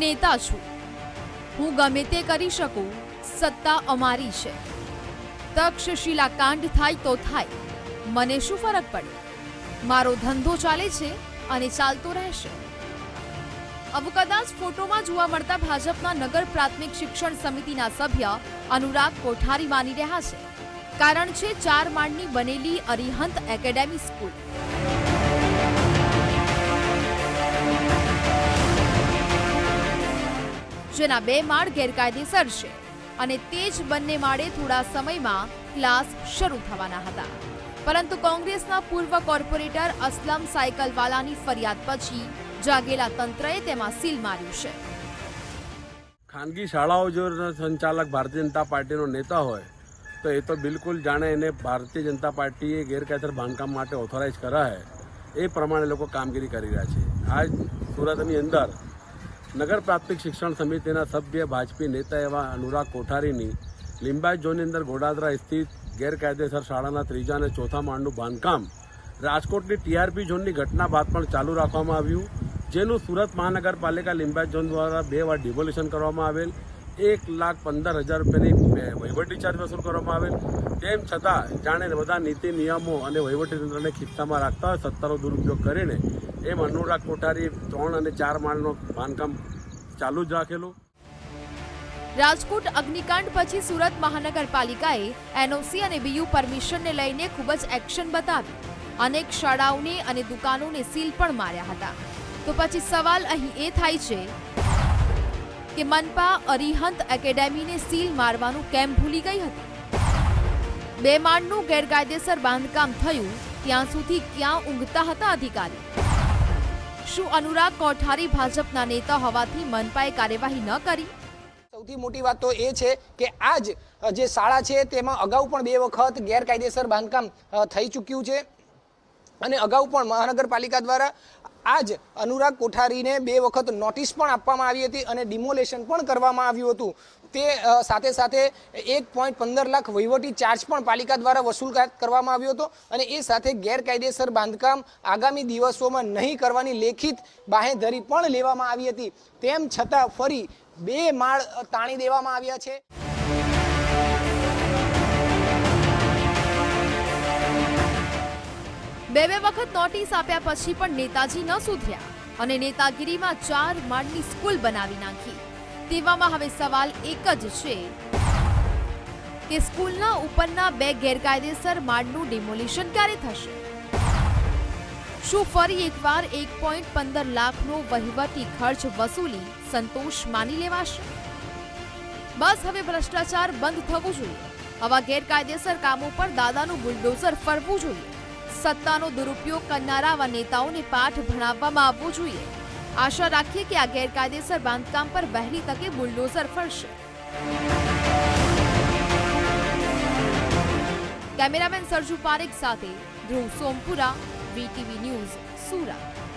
નેતા છું. હું ગમે તે કરી શકું, સત્તા અમારી છે. તક્ષશિલા કાંડ થાય તો થાય. મને શું ફરક પડે? મારો ધંધો ચાલે છે અને ચાલતો રહેશે. અબુ કદાચ ફોટોમાં જોવા મળતા ભાજપના નગર પ્રાથમિક શિક્ષણ સમિતિના સભ્ય અનુરાગ કોઠારી માની રહ્યા છે. કારણ છે ચાર માળની બનેલી અરિહંત એકેડેમી સ્કૂલ. જેના બે માળ ગેરકાયદેસર છે અને તે જ બંને માળે થોડા સમયમાં ક્લાસ શરૂ થવાના હતા. પરંતુ કોંગ્રેસના પૂર્વ કોર્પોરેટર અસલમ સાયકલવાલાની ફરિયાદ પછી જાગેલા તંત્રએ તેમાં સીલ માર્યું છે. ખાનગી શાળાઓ જો સંચાલક ભારતીય જનતા પાર્ટીનો નેતા હોય, તો એ તો બિલકુલ જાણે એને ભારતીય જનતા પાર્ટીએ ગેરકાયદેસર બાંધકામ માટે ઓથોરાઇઝ કરાય. એ પ્રમાણે લોકો કામગીરી કરી રહ્યા છે. આજ સુરતની અંદર નગર પ્રાથમિક શિક્ષણ સમિતિના સભ્ય, ભાજપી નેતા એવા અનુરાગ કોઠારીની લિંબાયત ઝોનની અંદર ગોડાદરા સ્થિત ગેરકાયદેસર શાળાના ત્રીજા અને ચોથા માળનું બાંધકામ. રાજકોટની ટીઆરપી ઝોનની ઘટના બાદ પણ ચાલુ રાખવામાં આવ્યું. જેનું સુરત મહાનગરપાલિકા લિંબાયત ઝોન દ્વારા બે વાર ડિવોલ્યુશન કરવામાં આવેલ. એક લાખ પંદર હજાર રૂપિયાની વહીવટી ચાર્જ વસૂલ કરવામાં આવેલ. તેમ છતાં જાણે બધા નીતિ નિયમો અને વહીવટીતંત્રને ખિસ્સામાં રાખતા હોય, સત્તાનો દુરુપયોગ કરીને એમ અનુરાગ કોઠારી ત્રણ અને ચાર માળનો બાંધકામ ચાલુ જ રાખેલું. રાજકોટ અગ્નિકાંડ પછી સુરત મહાનગરપાલિકાએ એનઓસી અને બીયુ પરમિશનને લઈને ખૂબ જ એક્શન બતાવી અનેક શાળાઓને અને દુકાનોને સીલ પણ માર્યા હતા. તો પછી સવાલ અહીં એ થાય છે કે મનપા અરિહંત એકેડેમીને સીલ મારવાનું કેમ ભૂલી ગઈ હતી? બે માળનું ગેરકાયદેસર બાંધકામ થયું, ત્યાં સુધી ક્યાં ઊંઘતા હતા અધિકારી? શું અનુરાગ કોઠારી ભાજપના નેતા હોવાથી મનપાએ કાર્યવાહી ન કરી? સૌથી મોટી વાત તો એ છે કે આજ જે શાળા છે તેમાં અગાઉ પણ બે વખત ગેરકાયદેસર બાંધકામ થઈ ચૂક્યું છે. અને અગાઉ પણ મહાનગરપાલિકા દ્વારા આજ અનુરાગ કોઠારીને બે વખત નોટિસ પણ આપવામાં આવી હતી અને ડિમોલેશન પણ કરવામાં આવ્યું હતું. તે સાથે સાથે એક પોઈન્ટ પંદર લાખ વહીવટી ચાર્જ પણ પાલિકા દ્વારા વસૂલ કરવામાં આવ્યો હતો અને એ સાથે ગેરકાયદેસર બાંધકામ આગામી દિવસોમાં નહીં કરવાની લેખિત બાહેધરી પણ લેવામાં આવી હતી. તેમ છતાં ફરી બે માળ તાણી દેવામાં આવ્યા છે. બે બે વખત નોટિસ આપ્યા પછી પણ નેતાજી ન સુધર્યા અને નેતાગીરીમાં ચાર માળની સ્કૂલ બનાવી નાખી. તેવામાં હવે સવાલ એક જ છે કે સ્કૂલના ઉપરના બે ગેરકાયદેસર માળનું ડિમોલિશન ક્યારે થશે? શું ફરી એકવાર એક પોઈન્ટ પંદર લાખનો વહીવટી ખર્ચ વસૂલી સંતોષ માની લેવાશે? બસ હવે ભ્રષ્ટાચાર બંધ થવું જોઈએ. આવા ગેરકાયદેસર કામો પર દાદાનું બુલડોઝર ફરવું જોઈએ. સત્તાનો દુરુપયોગ કરનારા આવા નેતાઓને પાઠ ભણાવવામાં આવવો જોઈએ. આશા રાખીએ કે આ ગેરકાયદેસર બાંધકામ પર વહેલી તકે બુલડોઝર ફરશે. કેમેરામેન સરજુ પારેખ સાથે ધ્રુવ સોમપુરા, વીટીવી ન્યૂઝ, સુરત.